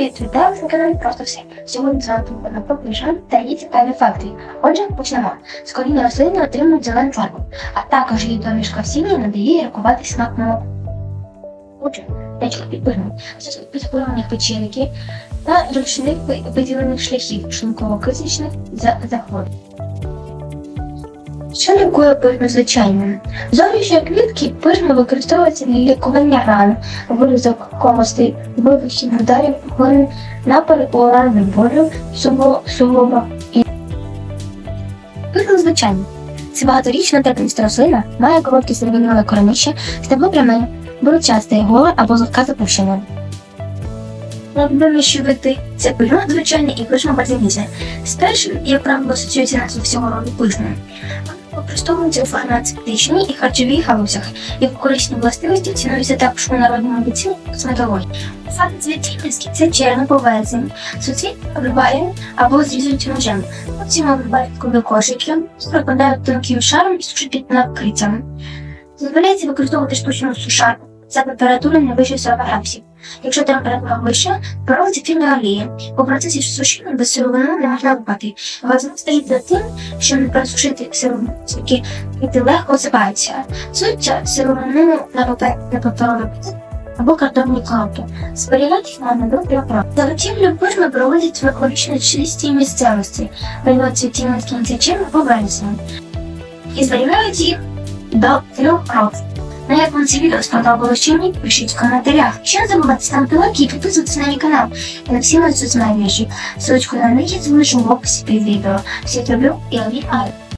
Вас на каналі Просто все. Сьогодні з вами на Попишан та її цікаві факти. Отже, почнемо. З рослини отримують зелену фарбу, а також її домішка в сіні надає рахувати смак молока. Отже, речі підпирні. Це підпирних печінки та ручних виділених шляхів шлунково-кишечних за заходів. Що лікує пижну звичайно? Зовнішні клітки пижно використовуються для лікування ран, вирізок комостей, вивищення ударів, горин, напади ураних болю, суглоба і пижно звичайно. Це багаторічна трав'яниста рослина, має коротке серединне коренище, стебло пряме, бурочасте, голе або злегка запущене. Найбільші види це пижно звичайне і пижно бальзамізне. Спершу, як правило, асоціюється назва всього роду пижною. Використовуються у фармацевтичній і харчовій галузях. Їх корисні властивості цінуються також у народній медицині і косметології. Цвітінський це черно повезень. Суцвіт обриває або зрізують ножем. Потім обривають куби кошики, прокладають тонким шаром і сушать під накриттям. Дозволяється використовувати штучну сушарку за температури не вище 40 градусів. Якщо температура вища, проводиться фільна олія. У процесі сушіння без сировини не можна випати. Важливо стоїть за тим, щоб не просушити сировину, оскільки квіти легко осипаються. Суття сировину на папер на паперовий або картонні коробки. Зберігати їх до трьох років. Заготівлю пижми проводять в екологічно чистій місцевості, період цвітіння з кінця червня по вересня. І зберігають їх до трьох років. На як вам це відео сподобалось ні, пишіть в коментарях. Ще не забувайте ставити лайки і підписуватися на мій канал і на всі мої соцмережі. Ссылочку на них я залишу в описі під відео. Всіх люблю і обіймаю.